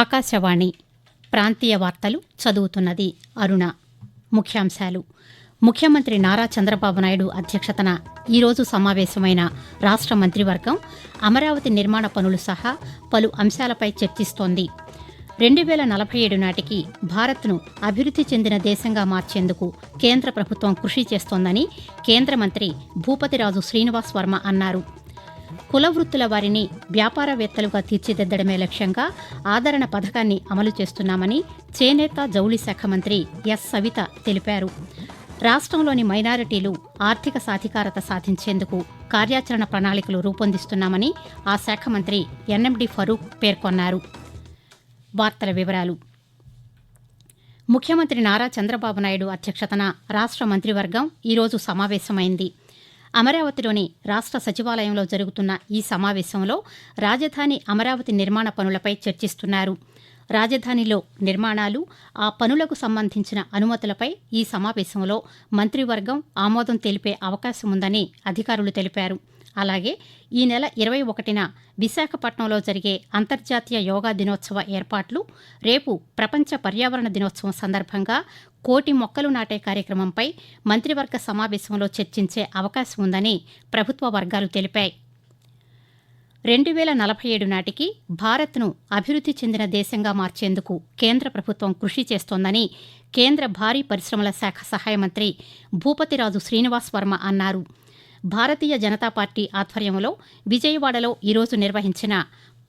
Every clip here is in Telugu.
ఆకాశవాణి ప్రాంతీయ వార్తలు చదువుతున్నది అరుణ. ముఖ్యాంశాలు. ముఖ్యమంత్రి నారా చంద్రబాబు నాయుడు అధ్యక్షతన ఈరోజు సమావేశమైన రాష్ట్ర మంత్రివర్గం అమరావతి నిర్మాణ పనులు సహా పలు అంశాలపై చర్చిస్తోంది. రెండు వేల నలభై ఏడు నాటికి భారత్ను అభివృద్ధి చెందిన దేశంగా మార్చేందుకు కేంద్ర ప్రభుత్వం కృషి చేస్తోందని కేంద్ర మంత్రి భూపతిరాజు శ్రీనివాస్ వర్మ అన్నారు. కుల వృత్తుల వారిని వ్యాపారవేత్తలుగా తీర్చిదిద్దడమే లక్ష్యంగా ఆదరణ పథకాన్ని అమలు చేస్తున్నామని చేనేత జౌళి శాఖ మంత్రి ఎస్ సవిత తెలిపారు. రాష్ట్రంలోని మైనారిటీలు ఆర్థిక సాధికారత సాధించేందుకు కార్యాచరణ ప్రణాళికలు రూపొందిస్తున్నామని ఆ శాఖ మంత్రి ఎన్ఎండి ఫరూక్ పేర్కొన్నారు. వార్తల వివరాలు. ముఖ్యమంత్రి నారా చంద్రబాబు నాయుడు అధ్యక్షతన రాష్ట్ర మంత్రివర్గం ఈరోజు సమావేశమైంది. అమరావతిలోని రాష్ట్ర సచివాలయంలో జరుగుతున్న ఈ సమావేశంలో రాజధాని అమరావతి నిర్మాణ పనులపై చర్చిస్తున్నారు. రాజధానిలో నిర్మాణాలు ఆ పనులకు సంబంధించిన అనుమతులపై ఈ సమావేశంలో మంత్రివర్గం ఆమోదం తెలిపే అవకాశం ఉందని అధికారులు తెలిపారు. అలాగే ఈ నెల ఇరవై ఒకటిన విశాఖపట్నంలో జరిగే అంతర్జాతీయ యోగా దినోత్సవ ఏర్పాట్లు రేపు ప్రపంచ పర్యావరణ దినోత్సవం సందర్భంగా కోటి మొక్కలు నాటే కార్యక్రమంపై మంత్రివర్గ సమావేశంలో చర్చించే అవకాశం ఉందని ప్రభుత్వ వర్గాలు తెలిపాయి. రెండు వేల నలభై ఏడు నాటికి భారత్ను అభివృద్ధి చెందిన దేశంగా మార్చేందుకు కేంద్ర ప్రభుత్వం కృషి చేస్తోందని కేంద్ర భారీ పరిశ్రమల శాఖ సహాయ మంత్రి భూపతిరాజు శ్రీనివాస్ వర్మ అన్నారు. భారతీయ జనతా పార్టీ ఆధ్వర్యంలో విజయవాడలో ఈరోజు నిర్వహించిన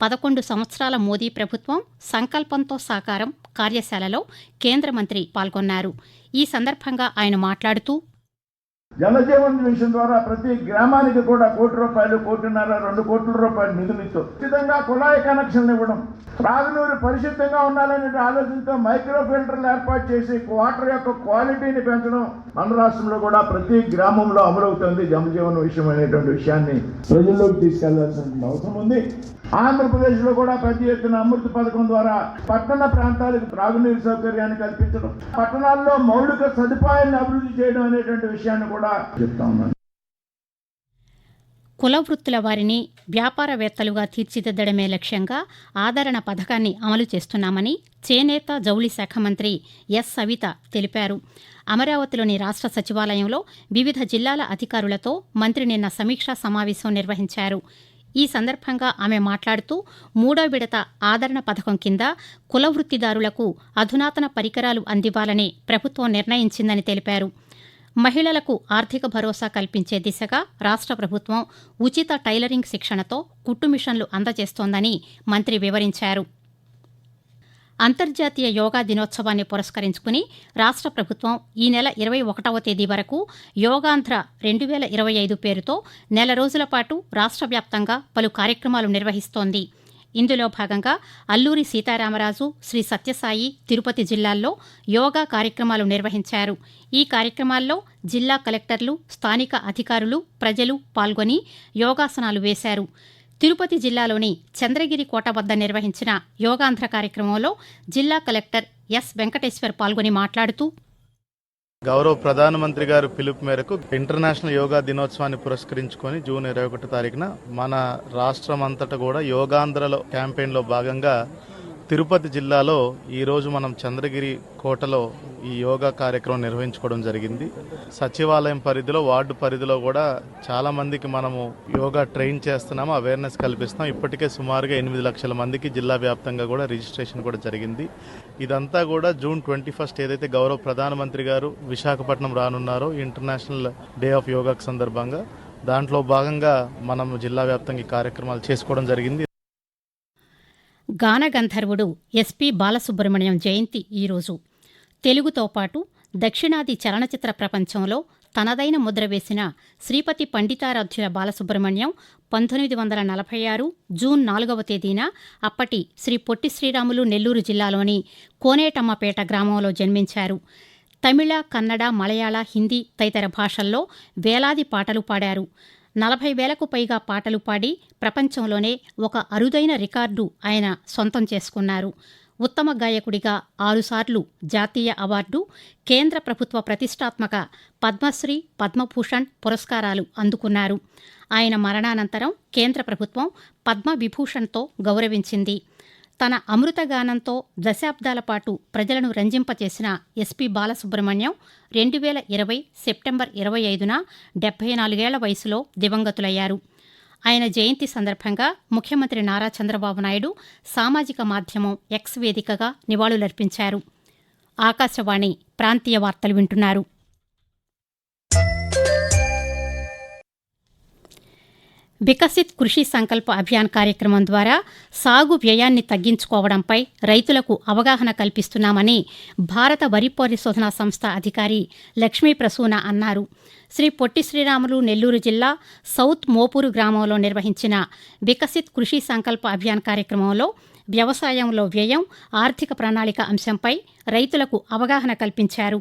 పదకొండు సంవత్సరాల మోదీ ప్రభుత్వం సంకల్పంతో సాకారం కార్యశాలలో కేంద్ర మంత్రి పాల్గొన్నారు. ఈ సందర్భంగా ఆయన మాట్లాడుతూ జలజీవన్ మిషన్ ద్వారా ప్రతి గ్రామానికి కూడా కోటి రూపాయలు కోటిన్నర రెండు కోట్ల రూపాయలు నిధులు ఉచితంగా కుళాయి కనెక్షన్లు ఇవ్వడం త్రాగునీరు పరిశుద్ధంగా ఉండాలనే ఆలోచనతో మైక్రో ఫిల్టర్లు ఏర్పాటు చేసి వాటర్ యొక్క క్వాలిటీని పెంచడం మన రాష్ట్రంలో కూడా ప్రతి గ్రామంలో అమలవుతుంది. జలజీవన్ విషయం అనేటువంటి విషయాన్ని ప్రజల్లోకి తీసుకెళ్ళాల్సిన అవసరం ఉంది. ఆంధ్రప్రదేశ్లో కూడా ప్రతి ఎత్తున అమృత పథకం ద్వారా పట్టణ ప్రాంతాలకు త్రాగునీరు సౌకర్యాన్ని కల్పించడం పట్టణాల్లో మౌలిక సదుపాయాలను అభివృద్ధి చేయడం అనేటువంటి విషయాన్ని కూడా చెప్తా ఉన్నాను. కుల వృత్తుల వారిని వ్యాపారవేత్తలుగా తీర్చిదిద్దడమే లక్ష్యంగా ఆదరణ పథకాన్ని అమలు చేస్తున్నామని చేనేత జౌళి శాఖ మంత్రి ఎస్. సవిత తెలిపారు. అమరావతిలోని రాష్ట్ర సచివాలయంలో వివిధ జిల్లాల అధికారులతో మంత్రి నిన్న సమీక్షా సమావేశం నిర్వహించారు. ఈ సందర్భంగా ఆమె మాట్లాడుతూ మూడో విడత ఆదరణ పథకం కింద కుల వృత్తిదారులకు అధునాతన పరికరాలు అందివ్వాలని ప్రభుత్వం నిర్ణయించిందని తెలిపారు. మహిళలకు ఆర్థిక భరోసా కల్పించే దిశగా రాష్ట్ర ప్రభుత్వం ఉచిత టైలరింగ్ శిక్షణతో కుట్టు మిషన్లు అందజేస్తోందని మంత్రి వివరించారు. అంతర్జాతీయ యోగా దినోత్సవాన్ని పురస్కరించుకుని రాష్ట్ర ప్రభుత్వం ఈ నెల ఇరవై ఒకటవ తేదీ వరకు యోగాంధ్ర రెండు వేల ఇరవై ఐదు పేరుతో నెల రోజుల పాటు రాష్ట్ర వ్యాప్తంగా పలు కార్యక్రమాలు నిర్వహిస్తోంది. ఇందులో భాగంగా అల్లూరి సీతారామరాజు శ్రీ సత్యసాయి తిరుపతి జిల్లాల్లో యోగా కార్యక్రమాలు నిర్వహించారు. ఈ కార్యక్రమాల్లో జిల్లా కలెక్టర్లు స్థానిక అధికారులు ప్రజలు పాల్గొని యోగాసనాలు వేశారు. తిరుపతి జిల్లాలోని చంద్రగిరి కోట వద్ద నిర్వహించిన యోగాంధ్ర కార్యక్రమంలో జిల్లా కలెక్టర్ ఎస్ వెంకటేశ్వర్ పాల్గొని మాట్లాడుతూ గౌరవ ప్రధానమంత్రి గారు పిలుపు మేరకు ఇంటర్నేషనల్ యోగా దినోత్సవాన్ని పురస్కరించుకొని జూన్ ఇరవై ఒకటో తారీఖున మన రాష్ట్రం అంతటా కూడా యోగాంధ్రలో క్యాంపెయిన్లో భాగంగా తిరుపతి జిల్లాలో ఈరోజు మనం చంద్రగిరి కోటలో ఈ యోగా కార్యక్రమం నిర్వహించుకోవడం జరిగింది. సచివాలయం పరిధిలో వార్డు పరిధిలో కూడా చాలా మందికి మనము యోగా ట్రైన్ చేస్తున్నాము అవేర్నెస్ కల్పిస్తున్నాం. ఇప్పటికే సుమారుగా ఎనిమిది లక్షల మందికి జిల్లా వ్యాప్తంగా కూడా రిజిస్ట్రేషన్ కూడా జరిగింది. ఇదంతా కూడా జూన్ ట్వంటీ ఫస్ట్ ఏదైతే గౌరవ ప్రధానమంత్రి గారు విశాఖపట్నం రానున్నారో ఇంటర్నేషనల్ డే ఆఫ్ యోగాకు సందర్భంగా దాంట్లో భాగంగా మనం జిల్లా వ్యాప్తంగా ఈ కార్యక్రమాలు చేసుకోవడం జరిగింది. గానగంధర్వుడు ఎస్పి బాలసుబ్రహ్మణ్యం జయంతి ఈరోజు. తెలుగుతో పాటు దక్షిణాది చలనచిత్ర ప్రపంచంలో తనదైన ముద్ర వేసిన శ్రీపతి పండితారాధ్యుల బాలసుబ్రహ్మణ్యం పంతొమ్మిది వందల నలభై ఆరు జూన్ నాలుగవ తేదీన అప్పటి శ్రీ పొట్టి శ్రీరాములు నెల్లూరు జిల్లాలోని కోనేటమ్మపేట గ్రామంలో జన్మించారు. తమిళ కన్నడ మలయాళ హిందీ తదితర భాషల్లో వేలాది పాటలు పాడారు. నలభై వేలకు పైగా పాటలు పాడి ప్రపంచంలోనే ఒక అరుదైన రికార్డు ఆయన సొంతం చేసుకున్నారు. ఉత్తమ గాయకుడిగా ఆరుసార్లు జాతీయ అవార్డు కేంద్ర ప్రభుత్వ ప్రతిష్టాత్మక పద్మశ్రీ పద్మభూషణ్ పురస్కారాలు అందుకున్నారు. ఆయన మరణానంతరం కేంద్ర ప్రభుత్వం పద్మవిభూషణ్తో గౌరవించింది. తన అమృతగానంతో దశాబ్దాల పాటు ప్రజలను రంజింపచేసిన ఎస్పీ బాలసుబ్రహ్మణ్యం రెండు వేల ఇరవై సెప్టెంబర్ ఇరవై ఐదున డెబ్బై నాలుగేళ్ళ వయసులో దివంగతులయ్యారు. ఆయన జయంతి సందర్భంగా ముఖ్యమంత్రి నారా చంద్రబాబు నాయుడు సామాజిక మాధ్యమం ఎక్స్ వేదికగా నివాళులర్పించారు. ఆకాశవాణి ప్రాంతీయ వార్తలు వింటున్నారు. వికసిత్ కృషి సంకల్ప అభియాన్ కార్యక్రమం ద్వారా సాగు వ్యయాన్ని తగ్గించుకోవడంపై రైతులకు అవగాహన కల్పిస్తున్నామని భారత వరి పరిశోధనా సంస్థ అధికారి లక్ష్మీ ప్రసూన అన్నారు. శ్రీ పొట్టి శ్రీరాములు నెల్లూరు జిల్లా సౌత్ మోపూరు గ్రామంలో నిర్వహించిన వికసిత్ కృషి సంకల్ప అభియాన్ కార్యక్రమంలో వ్యవసాయంలో వ్యయం ఆర్థిక ప్రణాళిక అంశంపై రైతులకు అవగాహన కల్పించారు.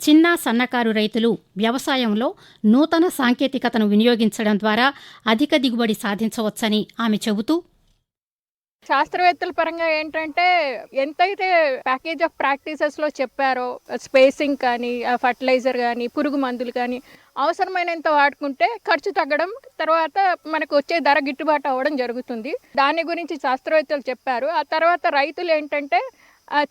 చిన్న సన్నకారు రైతులు వ్యవసాయంలో నూతన సాంకేతికతను వినియోగించడం ద్వారా అధిక దిగుబడి సాధించవచ్చని ఆమె చెబుతూ శాస్త్రవేత్తల పరంగా ఏంటంటే ఎంతైతే ప్యాకేజ్ ఆఫ్ ప్రాక్టీసెస్లో చెప్పారో స్పేసింగ్ కానీ ఫర్టిలైజర్ కానీ పురుగు మందులు కానీ అవసరమైనంత వాడుకుంటే ఖర్చు తగ్గడం తర్వాత మనకు వచ్చే ధర గిట్టుబాటు అవ్వడం జరుగుతుంది. దాని గురించి శాస్త్రవేత్తలు చెప్పారు. ఆ తర్వాత రైతులు ఏంటంటే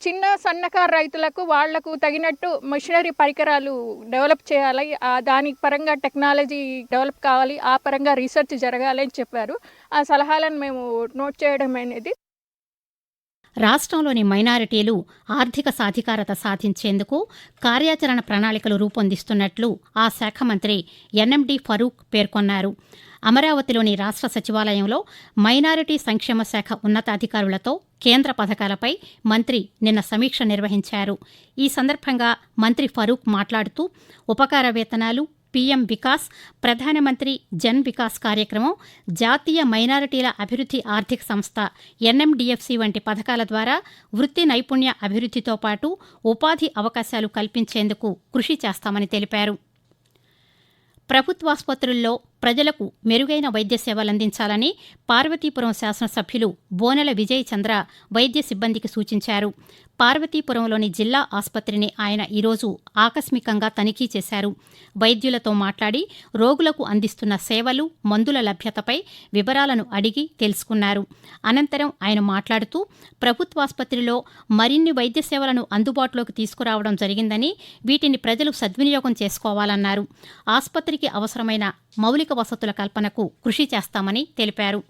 చిన్న సన్నకారు రైతులకు వాళ్ళకు తగినట్టు మిషనరీ పరికరాలు డెవలప్ చేయాలి. ఆ దాని పరంగా టెక్నాలజీ డెవలప్ కావాలి. ఆ పరంగా రీసెర్చ్ జరగాలి అని చెప్పారు. ఆ సలహాలను మేము నోట్ చేయడం అనేది రాష్ట్రంలోని మైనారిటీలు ఆర్థిక సాధికారత సాధించేందుకు కార్యాచరణ ప్రణాళికలు రూపొందిస్తున్నట్లు ఆ శాఖ మంత్రి ఎన్ఎండి ఫరూక్ పేర్కొన్నారు. అమరావతిలోని రాష్ట్ర సచివాలయంలో మైనారిటీ సంక్షేమ శాఖ ఉన్నతాధికారులతో కేంద్ర పథకాలపై మంత్రి నిన్న సమీక్ష నిర్వహించారు. ఈ సందర్భంగా మంత్రి ఫరూక్ మాట్లాడుతూ ఉపకార వేతనాలు పీఎం వికాస్ ప్రధానమంత్రి జన్ వికాస్ కార్యక్రమం జాతీయ మైనారిటీల అభివృద్ధి ఆర్థిక సంస్థ ఎన్ఎండిఎఫ్సి వంటి పథకాల ద్వారా వృత్తి నైపుణ్య అభివృద్ధితో పాటు ఉపాధి అవకాశాలు కల్పించేందుకు కృషి చేస్తామని తెలిపారు. ప్రభుత్వాసుపత్రుల్లో ప్రజలకు మెరుగైన వైద్య సేవలందించాలని పార్వతీపురం శాసనసభ్యులు బోనెల విజయ్ చంద్ర వైద్య సిబ్బందికి సూచించారు. పార్వతీపురంలోని జిల్లా ఆసుపత్రిని ఆయన ఈరోజు ఆకస్మికంగా తనిఖీ చేశారు. వైద్యులతో మాట్లాడి రోగులకు అందిస్తున్న సేవలు మందుల లభ్యతపై వివరాలను అడిగి తెలుసుకున్నారు. అనంతరం ఆయన మాట్లాడుతూ ప్రభుత్వాసుపత్రిలో మరిన్ని వైద్య సేవలను అందుబాటులోకి తీసుకురావడం జరిగిందని వీటిని ప్రజలు సద్వినియోగం చేసుకోవాలన్నారు. ఆసుపత్రికి అవసరమైన మౌలిక వసతుల కల్పనకు కృషి చేస్తామని తెలిపారు.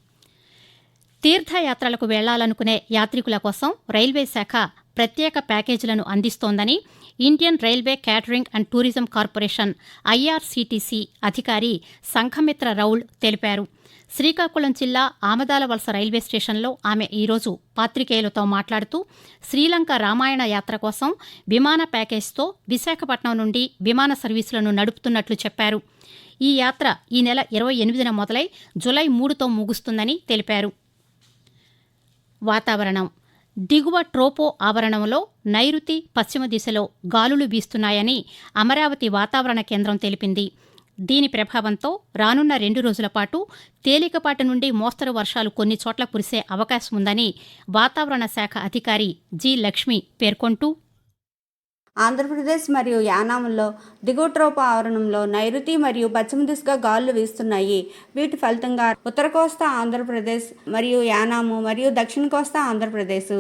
తీర్థయాత్రలకు వెళ్ళాలనుకునే యాత్రికుల కోసం రైల్వే శాఖ ప్రత్యేక ప్యాకేజీలను అందిస్తోందని Indian railway catering and tourism corporation IRCTC అధికారి సంఘమిత్ర రౌల్ తెలిపారు. శ్రీకాకుళం జిల్లా ఆమదాల వలస రైల్వే స్టేషన్లో ఆమె ఈరోజు పాత్రికేయులతో మాట్లాడుతూ శ్రీలంక రామాయణ యాత్ర కోసం విమాన ప్యాకేజ్తో విశాఖపట్నం నుండి విమాన సర్వీసులను నడుపుతున్నట్లు చెప్పారు. ఈ యాత్ర ఈ నెల ఇరవై ఎనిమిదిన మొదలై జులై మూడుతో ముగుస్తుందని తెలిపారు. వాతావరణం. దిగువ ట్రోపో ఆవరణంలో నైరుతి పశ్చిమ దిశలో గాలులు వీస్తున్నాయని అమరావతి వాతావరణ కేంద్రం తెలిపింది. దీని ప్రభావంతో రానున్న రెండు రోజుల పాటు తేలికపాటి నుండి మోస్తరు వర్షాలు కొన్ని చోట్ల కురిసే అవకాశం ఉందని వాతావరణ శాఖ అధికారి జి లక్ష్మి పేర్కొంటూ ఆంధ్రప్రదేశ్ మరియు యానాంలో దిగుట్రోపా ఆవరణంలో నైరుతి మరియు పశ్చిమ దిశగా గాలులు వీస్తున్నాయి. వీటి ఫలితంగా ఉత్తర కోస్తా ఆంధ్రప్రదేశ్ మరియు యానాము మరియు దక్షిణ కోస్తా ఆంధ్రప్రదేశ్.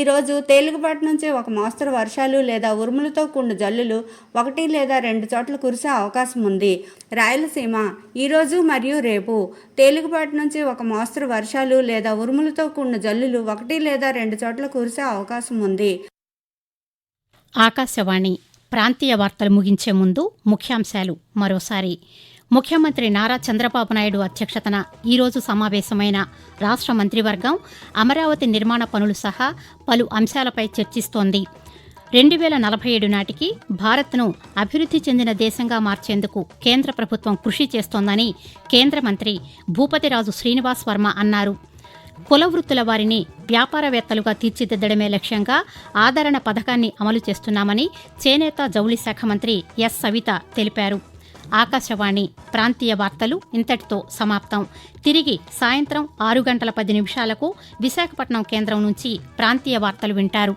ఈరోజు తేలికపాటి నుంచి ఒక మోస్తరు వర్షాలు లేదా ఉరుములతో కూడిన జల్లులు ఒకటి లేదా రెండు చోట్ల కురిసే అవకాశం ఉంది. రాయలసీమ ఈరోజు మరియు రేపు తేలికపాటి నుంచి ఒక మోస్తరు వర్షాలు లేదా ఉరుములతో కూడిన జల్లులు ఒకటి లేదా రెండు చోట్ల కురిసే అవకాశం ఉంది. ఆకాశవాణి ప్రాంతీయ వార్తలు ముగించే ముందు ముఖ్యాంశాలు మరోసారి. ముఖ్యమంత్రి నారా చంద్రబాబు నాయుడు అధ్యక్షతన ఈరోజు సమావేశమైన రాష్ట్ర మంత్రివర్గం అమరావతి నిర్మాణ పనులు సహా పలు అంశాలపై చర్చిస్తోంది. రెండు వేల నలభై ఏడు నాటికి భారత్ను అభివృద్ధి చెందిన దేశంగా మార్చేందుకు కేంద్ర ప్రభుత్వం కృషి చేస్తోందని కేంద్ర మంత్రి భూపతిరాజు శ్రీనివాస్ వర్మ అన్నారు. కుల వృత్తుల వారిని వ్యాపారవేత్తలుగా తీర్చిదిద్దడమే లక్ష్యంగా ఆదరణ పథకాన్ని అమలు చేస్తున్నామని చేనేత జౌళి శాఖ మంత్రి ఎస్ సవిత తెలిపారు. ఆకాశవాణి ప్రాంతీయ వార్తలు ఇంతటితో సమాప్తం. తిరిగి సాయంత్రం ఆరు గంటల పది నిమిషాలకు విశాఖపట్నం కేంద్రం నుంచి ప్రాంతీయ వార్తలు వింటారు.